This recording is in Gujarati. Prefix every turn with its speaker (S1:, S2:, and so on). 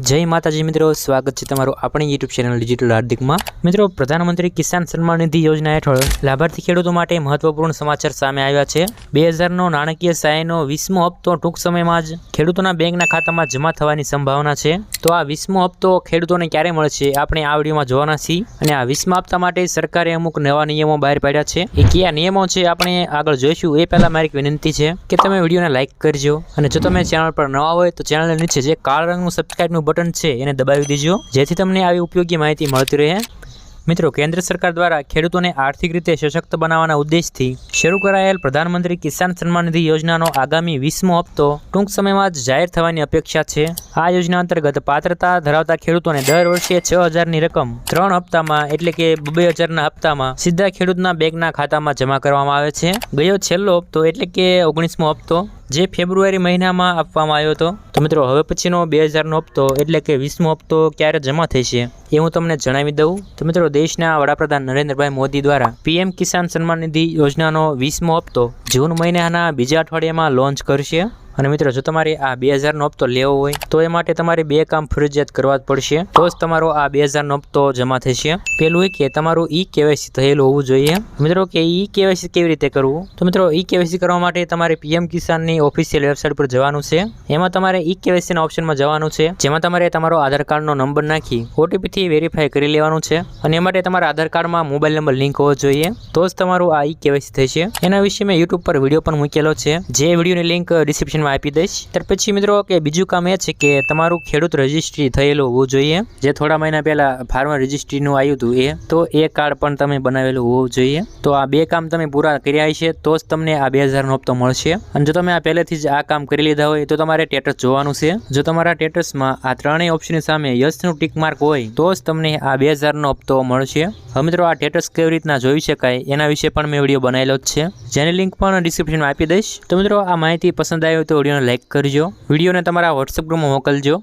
S1: જય માતાજી મિત્રો, સ્વાગત છે તમારું આપણી યુટ્યુબ ચેનલ ડિજિટલ હાર્દિકમાં. મિત્રો, પ્રધાનમંત્રી કિસાન સન્માન નિધિ યોજના હેઠળ લાભાર્થી ખેડૂતો માટે મહત્વપૂર્ણ સમાચાર સામે આવ્યા છે. બે હજારનો નાણાકીય સહાયનો વીસમો હપ્તો ટૂંક સમયમાં જ ખેડૂતોના બેંકના ખાતામાં જમા થવાની સંભાવના છે. તો આ વીસમો હપ્તો ખેડૂતોને ક્યારે મળશે આપણે આ વિડીયોમાં જોવાના છીએ. અને આ વીસમા હપ્તા માટે સરકારે અમુક નવા નિયમો બહાર પાડ્યા છે. એ કયા નિયમો છે આપણે આગળ જોઈશું. એ પહેલાં મારી વિનંતી છે કે તમે વિડીયોને લાઇક કરજો. અને જો તમે ચેનલ પર નવા હોય તો ચેનલની નીચે જે કાળા રંગનું સબસ્ક્રાઇબનું બટન છે એને દબાવી દેજો. જેથી તમને આવી ઉપયોગી માહિતી મળતી રહે. મિત્રો, કેન્દ્ર સરકાર દ્વારા ખેડૂતોને આર્થિક રીતે સશક્ત બનાવવાના ઉદ્દેશથી શરૂ કરાયેલ પ્રધાનમંત્રી કિસાન સન્માન નિધિ યોજનાનો આગામી વીસમો હપ્તો ટૂંક સમયમાં જ જાહેર થવાની અપેક્ષા છે. આ યોજના અંતર્ગત પાત્રતા ધરાવતા ખેડૂતોને દર વર્ષે છ હજારની રકમ ત્રણ હપ્તામાં એટલે કે બે હજારના હપ્તામાં સીધા ખેડૂતના બેંકના ખાતામાં જમા કરવામાં આવે છે. ગયો છેલ્લો હપ્તો એટલે કે ઓગણીસમો હપ્તો. જે ફેબ્રુઆરી મહિનામાં આપવામાં આવ્યો હતો. તો મિત્રો, હવે પછીનો બે હજારનો હપ્તો એટલે કે વીસમો હપ્તો ક્યારે જમા થશે એ હું તમને જણાવી દઉં. તો મિત્રો, દેશના વડાપ્રધાન નરેન્દ્રભાઈ મોદી દ્વારા પીએમ કિસાન સન્માન નિધિ યોજનાનો વીસમો હપ્તો જૂન મહિનાના બીજા અઠવાડિયામાં લોન્ચ કરશે. અને મિત્રો, જો તમારે આ બે હજારનો હપ્તો લેવો હોય, તો એ માટે તમારે બે કામ ફરજિયાત કરવા જ પડશે. તો જ તમારો આ બે હજારનો હપ્તો જમા થશે. પેલું એ કે તમારું ઈ કેવાયસી થયેલું હોવું જોઈએ. મિત્રો, કે ઈ કેવાયસી કેવી રીતે કરવું? તો મિત્રો, ઈ કેવાયસી કરવા માટે તમારે પીએમ કિસાનની ઓફિશિયલ વેબસાઇટ પર જવાનું છે. એમાં તમારે ઈ કેવાયસીના ઓપ્શનમાં જવાનું છે. જેમાં તમારે તમારો આધાર કાર્ડનો નંબર નાખી ઓટીપીથી વેરીફાઈ કરી લેવાનું છે. અને એ માટે તમારા આધાર કાર્ડમાં મોબાઈલ નંબર લિંક હોવો જોઈએ. તો જ તમારું આ ઈ કેવાયસી થશે. એના વિશે મેં યુટ્યુબ પર વીડિયો પણ મૂકેલો છે. જે વિડીયોની લિંક ડિસ્ક્રિપ્શનમાં આપી દઈશ. ત્યાર પછી મિત્રો કે બીજું કામ એ છે કે તમારું ખેડૂત રજિસ્ટ્રી થયેલું હોવું જોઈએ. જે થોડા મહિના પહેલાં ફાર્મર રજિસ્ટ્રીનું આવ્યું હતું એ, તો એ કાર્ડ પણ તમે બનાવેલું હોવું જોઈએ. તો આ બે કામ તમે પૂરા કર્યા છે તો જ તમને આ બે હજારનો હપ્તો મળશે. અને જો તમે આ પહેલેથી જ આ કામ કરી લીધા હોય, તો તમારે ટેટસ જોવાનું છે. જો તમારા ટેટસમાં આ ત્રણેય ઓપ્શનની સામે યસનું ટીક માર્ક હોય, તો જ તમને આ બે હજારનો હપ્તો મળશે. હવે મિત્રો આ ટેટસ કેવી રીતના જોઈ શકાય, એના વિશે પણ મેં વીડિયો બનાવેલો જ છે. જેની લિંક પણ ડિસ્ક્રિપ્શનમાં આપી દઈશ. તો મિત્રો આ માહિતી પસંદ આવી હોય તો લાઇક કરજો. વિડીયોને તમારા વોટ્સઅપ ગ્રુપમાં મોકલજો.